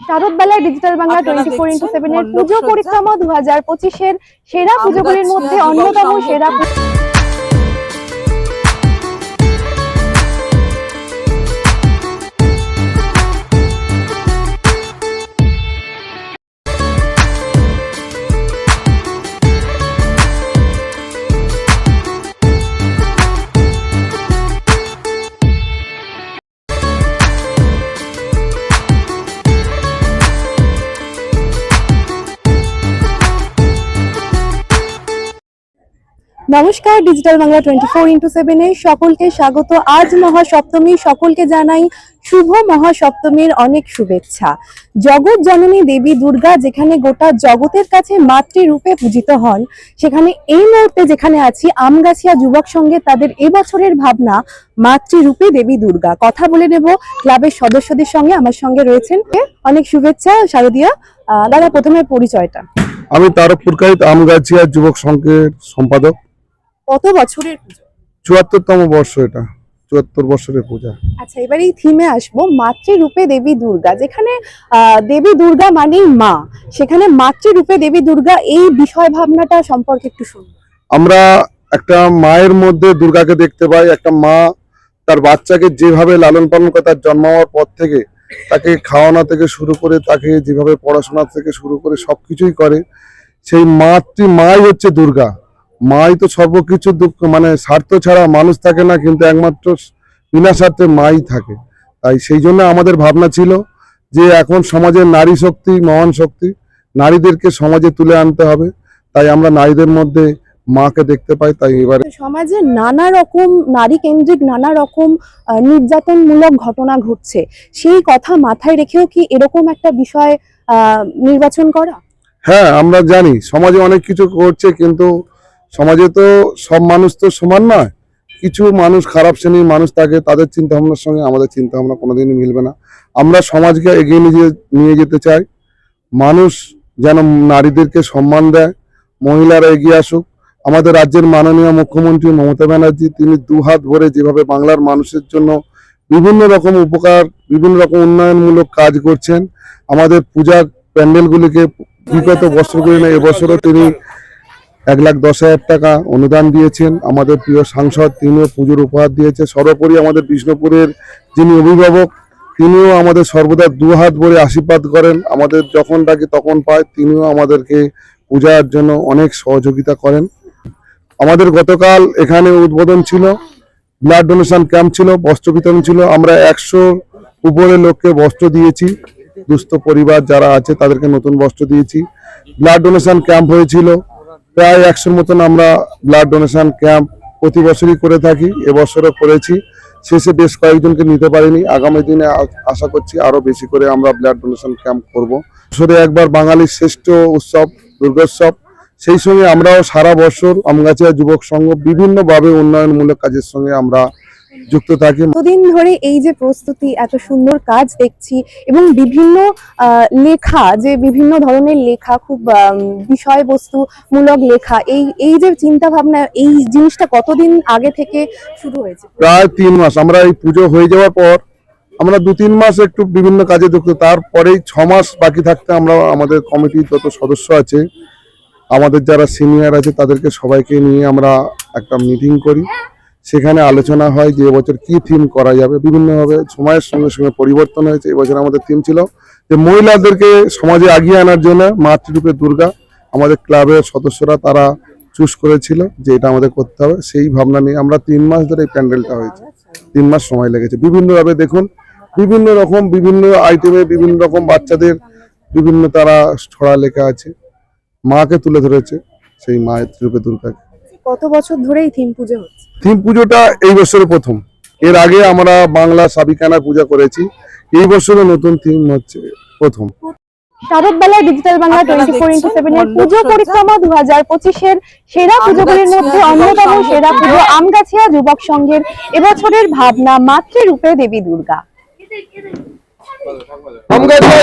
Sharadbela digital Bangla twenty four into seven এর পুজো। পরিক্রমা দু হাজার পঁচিশের সেরা পুজোগুলির মধ্যে অন্যতম সেরা সেরা নমস্কার digital Bangla twenty four into সেভেনে সকলকে স্বাগত। আজ মহাসপ্তমী, সকলকে জানাই শুভ মহাসপ্তমীর অনেক শুভেচ্ছা। জগৎ জননী দেবী দুর্গা যেখানে গোটা জগতের কাছে মাতৃরূপে পূজিত হন, সেখানে এই মুহূর্তে যেখানে আছি, আমগাছিয়া যুবক সঙ্গে তাদের এবছরের ভাবনা, মাতৃরূপে দেবী দুর্গা। কথা বলে নেব ক্লাবের সদস্যদের সঙ্গে, আমার সঙ্গে রয়েছেন। অনেক শুভেচ্ছা, শারদিয়া। দাদা, প্রথমে পরিচয়টা। আমি তারক পুরকাইত আমগাছিয়া যুবক সংঘের সম্পাদক। কত বছরের পুজো? চুয়াত্তরতম বর্ষ এটা চুয়াত্তর বছরের পূজা। আচ্ছা এবার এই থিমে আসব মাতৃরূপে দেবী দুর্গা। যেখানে দেবী দুর্গা মানেই মা সেখানে মাতৃরূপে দেবী দুর্গা এই বিষয় ভাবনাটা সম্পর্কে একটু শুনুন। আমরা একটা মায়ের মধ্যে দুর্গাকে দেখতে পাই একটা মা তার বাচ্চাকে যেভাবে লালন পালন করে তার জন্ম হওয়ার পর থেকে তাকে খাওয়ানো থেকে শুরু করে তাকে যেভাবে পড়াশোনা থেকে শুরু করে সবকিছুই করে সেই মাতৃ মাই হচ্ছে দুর্গা। মাই তো সর্বকিছু দুঃখ মানে স্বার্থ ছাড়া মানুষ থাকে না কিন্তু একমাত্র বিনা স্বার্থে মাই থাকে। তাই সেই জন্য আমাদের ভাবনা ছিল যে এখন সমাজের নারী শক্তি মহান শক্তি নারীদেরকে সমাজে তুলে আনতে হবে। তাই আমরা নারীদের মধ্যে মাকে দেখতে পাই তাই এবারে সমাজে নানা রকম নারী কেন্দ্রিক নানা রকম নির্যাতনমূলক ঘটনা ঘটছে। সেই কথা মাথায় রেখেও কি এরকম একটা বিষয় আহ, নির্বাচন করা? হ্যাঁ আমরা জানি সমাজে অনেক কিছু করছে কিন্তু সমাজে তো সব মানুষ তো সমান নয়। কিছু মানুষ খারাপ শ্রেণির মানুষ থাকে, তাদের চিন্তা ভাবনার সঙ্গে আমাদের চিন্তা ভাবনা কোনোদিনই মিলবে না। আমরা সমাজকে এগিয়ে নিয়ে নিয়ে যেতে চাই। মানুষ যেন নারীদেরকে সম্মান দেয়, মহিলারা এগিয়ে আসুক। আমাদের রাজ্যের মাননীয় মুখ্যমন্ত্রী মমতা ব্যানার্জি, তিনি দুহাত ভরে যেভাবে বাংলার মানুষের জন্য বিভিন্ন রকম উপকার, বিভিন্ন রকম উন্নয়নমূলক কাজ করছেন, আমাদের পূজার প্যান্ডেলগুলিকে বিগত বছরগুলি না এবছরও তিনি এক লাখ দশ হাজার টাকা অনুদান দিয়েছেন। আমাদের প্রিয় সাংসদ তিনিও পুজোর উপহার দিয়েছে। সর্বোপরি আমাদের বিষ্ণুপুরের যিনি অভিভাবক, তিনিও আমাদের সর্বদা দু হাত ভরে আশীর্বাদ করেন। আমাদের যখন ডাকি তখন পায়। তিনিও আমাদেরকে পূজার জন্য অনেক সহযোগিতা করেন। আমাদের গতকাল এখানে উদ্বোধন ছিল। ব্লাড ডোনেশন ক্যাম্প ছিল, বস্ত্র বিতরণ ছিল। আমরা একশো উপরে লোককে বস্ত্র দিয়েছি। দুস্থ পরিবার যারা আছে তাদেরকে নতুন বস্ত্র দিয়েছি। ব্লাড ডোনেশন ক্যাম্প হয়েছিল। প্রায় একশোর মতন আমরা ব্লাড ডোনেশন ক্যাম্প প্রতি বছরই করে থাকি, এবছরও করেছি। শেষে বেশ কয়েকজনকে নিতে পারিনি। আগামী দিনে আশা করছি আরও বেশি করে আমরা ব্লাড ডোনেশন ক্যাম্প করব। বছরে একবার বাঙালির শ্রেষ্ঠ উৎসব, দুর্গোৎসব। সেই সঙ্গে আমরাও সারা বছর আমগাছিয়া যুবক সংঘ বিভিন্নভাবে উন্নয়নমূলক কাজের সঙ্গে আমরা যুক্ত থাকি। এতদিন ধরে এই যে প্রস্তুতি এত সুন্দর কাজ দেখছি এবং বিভিন্ন লেখা যে বিভিন্ন ধরনের লেখা খুব আম, বিষয়বস্তু মূলক লেখা এই এই যে চিন্তা ভাবনা এই জিনিসটা কতদিন আগে থেকে শুরু হয়েছে? প্রায় তিন মাস। আমরা এই পুজো হয়ে যাওয়ার পর আমরা দু তিন মাস একটু বিভিন্ন কাজে যুক্ত। তারপরেই ছ মাস বাকি থাকতে আমরা আমাদের কমিটির যত সদস্য আছে আমাদের যারা সিনিয়র আছে তাদেরকে সবাইকে নিয়ে আমরা একটা মিটিং করি। সেখানে আলোচনা হয় যে এবছর কি থিম করা যাবে। বিভিন্নভাবে সময়ের সঙ্গে সঙ্গে পরিবর্তন হয়েছে। এবছর আমাদের থিম ছিল যে মহিলাদেরকে সমাজে আগিয়ে আনার জন্য মাতৃরূপে দুর্গা আমাদের ক্লাবের সদস্যরা তারা চুজ করেছিল যে এটা আমাদের করতে হবে। সেই ভাবনা নিয়ে আমরা তিন মাস ধরে এই প্যান্ডেলটা হয়েছে। তিন মাস সময় লেগেছে। বিভিন্নভাবে দেখুন, বিভিন্ন রকম, বিভিন্ন আইটেমে বিভিন্ন রকম বাচ্চাদের বিভিন্ন তারা ছড়া লেখা আছে। মাকে তুলে ধরেছে সেই মায়ের রূপে দুর্গাকে। কত বছর ধরে এই থিম পুজো হচ্ছে? থিম পুজোটা এই বছরে প্রথম। এর আগে আমরা বাংলা সাবিকানা পূজা করেছি। এই বছরে নতুন থিম হচ্ছে প্রথম। Sharadbela digital Bangla twenty four into seven এর পুজো পরিক্রমা দু হাজার পঁচিশের সেরা পুজোগুলির মধ্যে অন্যতম সেরা পুজো। আমগাছিয়া যুবক সংঘের এবছরের ভাবনা মাতৃরূপে দেবী দুর্গা। আমগাছিয়া